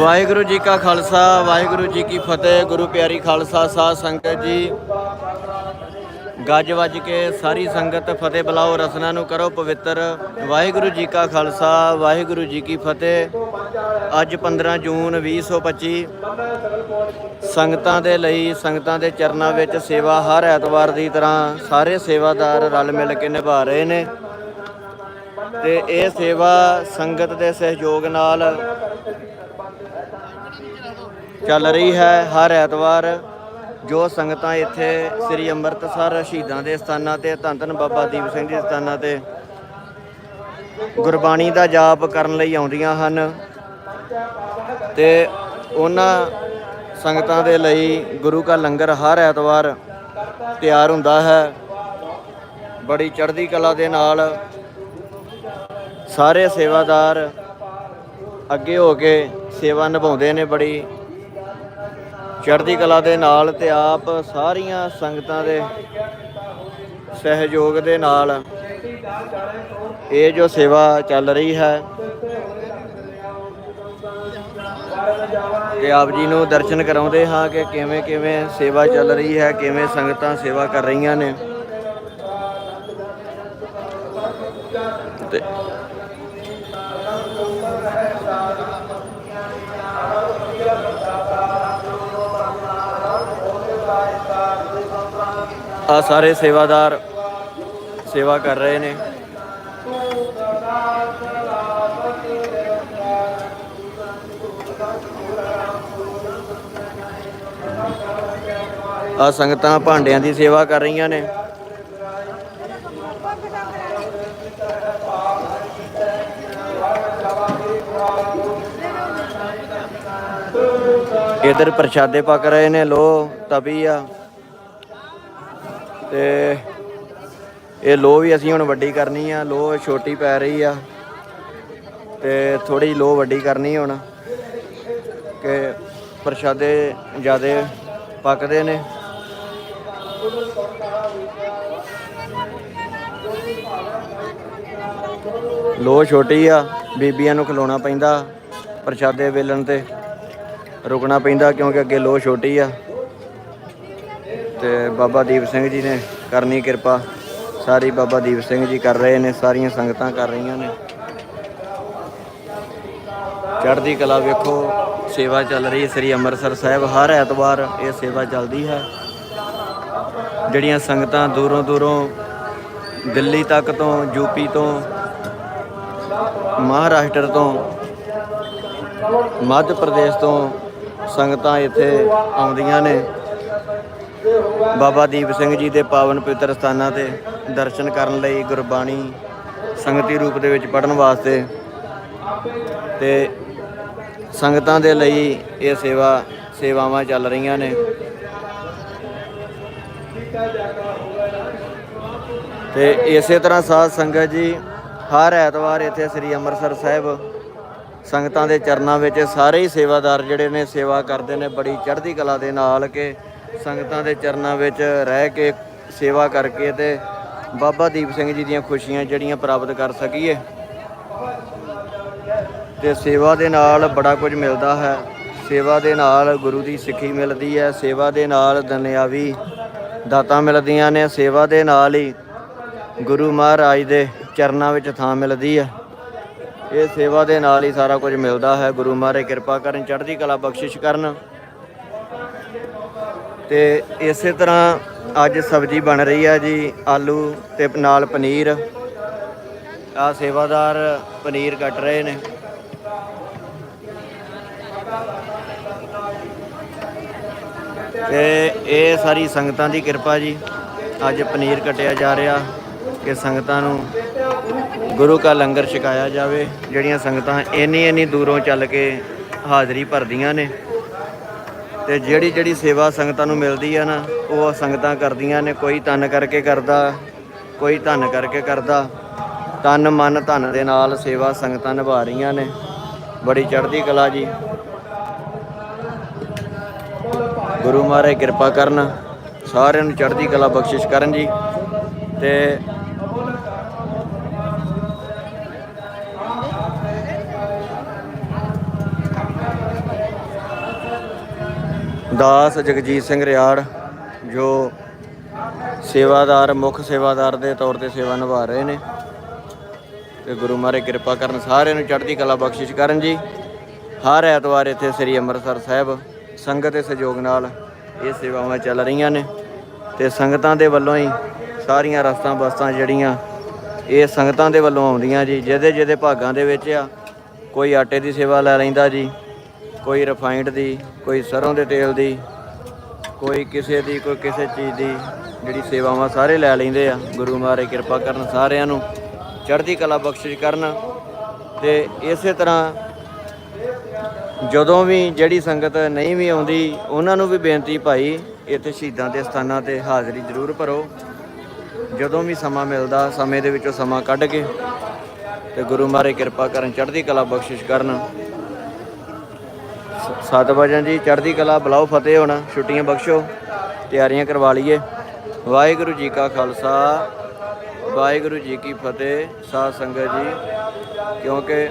ਵਾਹਿਗੁਰੂ ਜੀ ਕਾ ਖਾਲਸਾ, ਵਾਹਿਗੁਰੂ ਜੀ ਕੀ ਫਤਿਹ, ਗੁਰੂ ਪਿਆਰੀ ਖਾਲਸਾ, ਸਾਧ ਸੰਗਤ ਜੀ। ਗੱਜ ਵੱਜ ਕੇ ਸਾਰੀ ਸੰਗਤ ਫਤਿਹ ਬੁਲਾਓ, ਰਸਨਾ ਨੂੰ ਕਰੋ ਪਵਿੱਤਰ। ਵਾਹਿਗੁਰੂ ਜੀ ਕਾ ਖਾਲਸਾ, ਵਾਹਿਗੁਰੂ ਜੀ ਕੀ ਫਤਿਹ। ਅੱਜ 15 ਜੂਨ 2025 ਸੰਗਤਾਂ ਦੇ ਲਈ, ਸੰਗਤਾਂ ਦੇ ਚਰਨਾਂ ਵਿੱਚ ਸੇਵਾ ਹਰ ਐਤਵਾਰ ਦੀ ਤਰ੍ਹਾਂ ਸਾਰੇ ਸੇਵਾਦਾਰ ਰਲ ਮਿਲ ਕੇ ਨਿਭਾ ਰਹੇ ਨੇ। ਤੇ ਇਹ ਸੇਵਾ ਸੰਗਤ ਦੇ ਸਹਿਯੋਗ ਨਾਲ ਚੱਲ ਰਹੀ ਹੈ ਹਰ ਐਤਵਾਰ, ਜੋ ਸੰਗਤਾਂ ਇੱਥੇ ਸ੍ਰੀ ਅੰਮ੍ਰਿਤਸਰ ਸ਼ਹੀਦਾਂ ਦੇ ਸਥਾਨਾਂ ਤੇ, ਧੰਨ ਧੰਨ ਬਾਬਾ ਦੀਪ ਸਿੰਘ ਦੇ ਸਥਾਨਾਂ ਤੇ ਗੁਰਬਾਣੀ ਦਾ ਜਾਪ ਕਰਨ ਲਈ ਆਉਂਦੀਆਂ ਹਨ ਤੇ ਉਹਨਾਂ ਸੰਗਤਾਂ ਦੇ ਲਈ ਗੁਰੂ ਕਾ ਲੰਗਰ ਹਰ ਐਤਵਾਰ ਤਿਆਰ ਹੁੰਦਾ ਹੈ। ਬੜੀ ਚੜ੍ਹਦੀ ਕਲਾ ਦੇ ਨਾਲ ਸਾਰੇ ਸੇਵਾਦਾਰ ਅੱਗੇ ਹੋ ਕੇ ਸੇਵਾ ਨਿਭਾਉਂਦੇ ਨੇ ਬੜੀ ਚੜ੍ਹਦੀ ਕਲਾ ਦੇ ਨਾਲ ਤੇ ਆਪ ਸਾਰੀਆਂ ਸੰਗਤਾਂ ਦੇ ਸਹਿਯੋਗ ਦੇ ਨਾਲ ਇਹ ਜੋ ਸੇਵਾ ਚੱਲ ਰਹੀ ਹੈ ਕਿ ਆਪ ਜੀ ਨੂੰ ਦਰਸ਼ਨ ਕਰਾਉਂਦੇ ਹਾਂ ਕਿ ਕਿਵੇਂ ਕਿਵੇਂ ਸੇਵਾ ਚੱਲ ਰਹੀ ਹੈ, ਕਿਵੇਂ ਸੰਗਤਾਂ ਸੇਵਾ ਕਰ ਰਹੀਆਂ ਨੇ। ਤੇ ਆ ਸਾਰੇ ਸੇਵਾਦਾਰ ਸੇਵਾ ਕਰ ਰਹੇ ਨੇ। ਆ ਸੰਗਤਾਂ ਭਾਂਡਿਆਂ ਦੀ ਸੇਵਾ ਕਰ ਰਹੀਆਂ ਨੇ। ਇਧਰ ਪ੍ਰਸ਼ਾਦੇ ਪੱਕ ਰਹੇ ਨੇ, ਲੋ ਤਵੀ ਆ। ਤੇ ਇਹ ਲੋ ਵੀ ਅਸੀਂ ਹੁਣ ਵੱਡੀ ਕਰਨੀ ਆ, ਲੋ ਛੋਟੀ ਪੈ ਰਹੀ ਆ ਤੇ ਥੋੜੀ ਲੋ ਵੱਡੀ ਕਰਨੀ ਹੁਣ ਕਿ ਪ੍ਰਸ਼ਾਦੇ ਜਿਆਦੇ ਪੱਕਦੇ ਨੇ। ਲੋ ਛੋਟੀ ਆ, ਬੀਬੀਆਂ ਨੂੰ ਖਲੋਣਾ ਪੈਂਦਾ ਪ੍ਰਸ਼ਾਦੇ ਵੇਲਣ ਤੇ, ਰੁਕਣਾ ਪੈਂਦਾ ਕਿਉਂਕਿ ਅੱਗੇ ਲੋ ਛੋਟੀ ਆ। ਤੇ ਬਾਬਾ ਦੀਪ ਸਿੰਘ ਜੀ ਨੇ ਕਰਨੀ ਕਿਰਪਾ। ਸਾਰੀ ਬਾਬਾ ਦੀਪ ਸਿੰਘ ਜੀ ਕਰ ਰਹੇ ਨੇ, ਸਾਰੀਆਂ ਸੰਗਤਾਂ ਕਰ ਰਹੀਆਂ ਨੇ। ਚੜ੍ਹਦੀ ਕਲਾ ਵੇਖੋ, ਸੇਵਾ ਚੱਲ ਰਹੀ ਹੈ ਸ੍ਰੀ ਅੰਮ੍ਰਿਤਸਰ ਸਾਹਿਬ। ਹਰ ਐਤਵਾਰ ਇਹ ਸੇਵਾ ਚੱਲਦੀ ਹੈ। ਜਿਹੜੀਆਂ ਸੰਗਤਾਂ ਦੂਰੋਂ ਦੂਰੋਂ ਦਿੱਲੀ ਤੱਕ ਤੋਂ ਯੂਪੀ ਤੋਂ, ਮਹਾਰਾਸ਼ਟਰ ਤੋਂ, ਮੱਧ ਪ੍ਰਦੇਸ਼ ਤੋਂ ਸੰਗਤਾਂ ਇੱਥੇ ਆਉਂਦੀਆਂ ਨੇ। ਬਾਬਾ ਦੀਪ ਸਿੰਘ ਜੀ ਦੇ ਪਾਵਨ ਪਵਿੱਤਰ ਸਥਾਨਾਂ ਤੇ ਦਰਸ਼ਨ ਕਰਨ ਲਈ ਗੁਰਬਾਣੀ ਸੰਗਤੀ ਰੂਪ ਦੇ ਵਿੱਚ ਪੜਨ ਵਾਸਤੇ ਤੇ ਸੰਗਤਾਂ ਦੇ ਲਈ ਇਹ ਸੇਵਾ, ਸੇਵਾਵਾਂ ਚੱਲ ਰਹੀਆਂ ਨੇ। ਤੇ ਇਸੇ ਤਰ੍ਹਾਂ ਸਾਧ ਸੰਗਤ ਜੀ, ਹਰ ਐਤਵਾਰ ਇੱਥੇ ਸ੍ਰੀ ਅੰਮ੍ਰਿਤਸਰ ਸਾਹਿਬ ਸੰਗਤਾਂ ਦੇ ਚਰਨਾਂ ਵਿੱਚ ਸਾਰੇ ਹੀ ਸੇਵਾਦਾਰ ਜਿਹੜੇ ਨੇ ਸੇਵਾ ਕਰਦੇ ਨੇ, ਬੜੀ ਚੜ੍ਹਦੀ ਕਲਾ ਦੇ ਨਾਲ ਕਿ ਸੰਗਤਾਂ ਦੇ ਚਰਨਾਂ ਵਿੱਚ ਰਹਿ ਕੇ ਸੇਵਾ ਕਰਕੇ ਤੇ ਬਾਬਾ ਦੀਪ ਸਿੰਘ ਜੀ ਦੀਆਂ ਖੁਸ਼ੀਆਂ ਜਿਹੜੀਆਂ ਪ੍ਰਾਪਤ ਕਰ ਸਕੀਏ। ਤੇ ਸੇਵਾ ਦੇ ਨਾਲ ਬੜਾ ਕੁਝ ਮਿਲਦਾ ਹੈ। ਸੇਵਾ ਦੇ ਨਾਲ ਗੁਰੂ ਦੀ ਸਿੱਖੀ ਮਿਲਦੀ ਹੈ। ਸੇਵਾ ਦੇ ਨਾਲ ਦੁਨਿਆਵੀ ਦਾਤਾਂ ਮਿਲਦੀਆਂ ਨੇ। ਸੇਵਾ ਦੇ ਨਾਲ ਹੀ ਗੁਰੂ ਮਹਾਰਾਜ ਦੇ ਚਰਨਾਂ ਵਿੱਚ ਥਾਂ ਮਿਲਦੀ ਹੈ। ਇਹ ਸੇਵਾ ਦੇ ਨਾਲ ਹੀ ਸਾਰਾ ਕੁਝ ਮਿਲਦਾ ਹੈ। ਗੁਰੂ ਮਹਾਰਾਜ ਕਿਰਪਾ ਕਰਨ, ਚੜ੍ਹਦੀ ਕਲਾ ਬਖਸ਼ਿਸ਼ ਕਰਨ। ਤੇ ਇਸੇ ਤਰ੍ਹਾਂ ਅੱਜ ਸਬਜ਼ੀ ਬਣ ਰਹੀ ਹੈ ਜੀ, ਆਲੂ ਤੇ ਨਾਲ ਪਨੀਰ। ਆ ਸੇਵਾਦਾਰ ਪਨੀਰ ਕੱਟ ਰਹੇ ਨੇ। ਤੇ ਇਹ ਸਾਰੀ ਸੰਗਤਾਂ ਦੀ ਕਿਰਪਾ ਜੀ, ਅੱਜ ਪਨੀਰ ਕਟਿਆ ਜਾ ਰਿਹਾ ਕਿ ਸੰਗਤਾਂ ਨੂੰ ਗੁਰੂ ਕਾ ਲੰਗਰ ਛਕਾਇਆ ਜਾਵੇ, ਜਿਹੜੀਆਂ ਸੰਗਤਾਂ ਇੰਨੀ ਇੰਨੀ ਦੂਰੋਂ ਚੱਲ ਕੇ ਹਾਜ਼ਰੀ ਭਰਦੀਆਂ ਨੇ। ਤੇ ਜਿਹੜੀ ਜਿਹੜੀ ਸੇਵਾ ਸੰਗਤਾਂ ਨੂੰ ਮਿਲਦੀ ਆ ਨਾ, ਉਹ ਸੰਗਤਾਂ ਕਰਦੀਆਂ ਨੇ, ਕੋਈ ਤਨ ਕਰਕੇ ਕਰਦਾ, ਕੋਈ ਧਨ ਕਰਕੇ ਕਰਦਾ। ਤਨ ਮਨ ਧਨ ਦੇ ਨਾਲ ਸੇਵਾ ਸੰਗਤਾਂ ਨਿਭਾ ਰਹੀਆਂ ਨੇ। ਬੜੀ ਚੜ੍ਹਦੀ ਕਲਾ ਜੀ। ਗੁਰੂ ਮਹਾਰਾਜ ਕਿਰਪਾ ਕਰਨ, ਸਾਰਿਆਂ ਨੂੰ ਚੜ੍ਹਦੀ ਕਲਾ ਬਖਸ਼ਿਸ਼ ਕਰਨ ਜੀ। ਤੇ ਦਾਸ ਜਗਜੀਤ ਸਿੰਘ ਰਿਆੜ, ਜੋ ਸੇਵਾਦਾਰ, ਮੁੱਖ ਸੇਵਾਦਾਰ ਦੇ ਤੌਰ ਤੇ ਸੇਵਾ ਨਿਭਾ ਰਹੇ ਨੇ ਤੇ ਗੁਰੂ ਮਹਾਰਾਜ ਕਿਰਪਾ ਕਰਨ ਸਾਰਿਆਂ ਨੂੰ ਚੜ੍ਹਦੀ ਕਲਾ ਬਖਸ਼ਿਸ਼ ਕਰਨ ਜੀ। ਹਰ ਐਤਵਾਰ ਇੱਥੇ ਸ੍ਰੀ ਅੰਮ੍ਰਿਤਸਰ ਸਾਹਿਬ ਸੰਗਤ ਦੇ ਸਹਿਯੋਗ ਨਾਲ ਇਹ ਸੇਵਾਵਾਂ ਚੱਲ ਰਹੀਆਂ ਨੇ ਤੇ ਸੰਗਤਾਂ ਦੇ ਵੱਲੋਂ ਹੀ ਸਾਰੀਆਂ ਰਸਤਾਂ ਬਸਤਾਂ ਜਿਹੜੀਆਂ ਇਹ ਸੰਗਤਾਂ ਦੇ ਵੱਲੋਂ ਆਉਂਦੀਆਂ ਜੀ। ਜਿਹਦੇ ਜਿਹਦੇ ਭਾਗਾਂ ਦੇ ਵਿੱਚ ਆ, ਕੋਈ ਆਟੇ ਦੀ ਸੇਵਾ ਲੈ ਲੈਂਦਾ ਜੀ ਕੋਈ ਰਿਫਾਈਨਡ ਦੀ, ਕੋਈ ਸਰੋਂ ਦੇ ਤੇਲ ਦੀ, ਕੋਈ ਕਿਸੇ ਦੀ, ਕੋਈ ਕਿਸੇ ਚੀਜ਼ ਦੀ, ਜਿਹੜੀ ਸੇਵਾਵਾਂ ਸਾਰੇ ਲੈ ਲੈਂਦੇ ਆ। ਗੁਰੂ ਮਹਾਰਾਜ ਕਿਰਪਾ ਕਰਨ ਸਾਰਿਆਂ ਨੂੰ, ਚੜ੍ਹਦੀ ਕਲਾ ਬਖਸ਼ਿਸ਼ ਕਰਨ। ਤੇ ਇਸੇ ਤਰ੍ਹਾਂ ਜਦੋਂ ਵੀ ਜਿਹੜੀ ਸੰਗਤ ਨਹੀਂ ਵੀ ਆਉਂਦੀ, ਉਹਨਾਂ ਨੂੰ ਵੀ ਬੇਨਤੀ ਭਾਈ, ਇੱਥੇ ਸ਼ਹੀਦਾਂ ਦੇ ਸਥਾਨਾਂ ਤੇ ਹਾਜ਼ਰੀ ਜ਼ਰੂਰ ਭਰੋ। ਜਦੋਂ ਵੀ ਸਮਾਂ ਮਿਲਦਾ, ਸਮੇਂ ਦੇ ਵਿੱਚੋਂ ਸਮਾਂ ਕੱਢ ਕੇ ਤੇ ਗੁਰੂ ਮਹਾਰਾਜ ਕਿਰਪਾ ਕਰਨ, ਚੜ੍ਹਦੀ ਕਲਾ ਬਖਸ਼ਿਸ਼ ਕਰਨ। ਸ- ਸੱਤ ਵਜੇ ਜੀ, ਚੜ੍ਹਦੀ ਕਲਾ, ਬੁਲਾਓ ਫਤਿਹ ਹੋਣਾ, ਛੁੱਟੀਆਂ ਬਖਸ਼ੋ, ਤਿਆਰੀਆਂ ਕਰਵਾ ਲਈਏ। ਵਾਹਿਗੁਰੂ ਜੀ ਕਾ ਖਾਲਸਾ, ਵਾਹਿਗੁਰੂ ਜੀ ਕੀ ਫਤਿਹ, ਸਾਧ ਸੰਗਤ ਜੀ, ਕਿਉਂਕਿ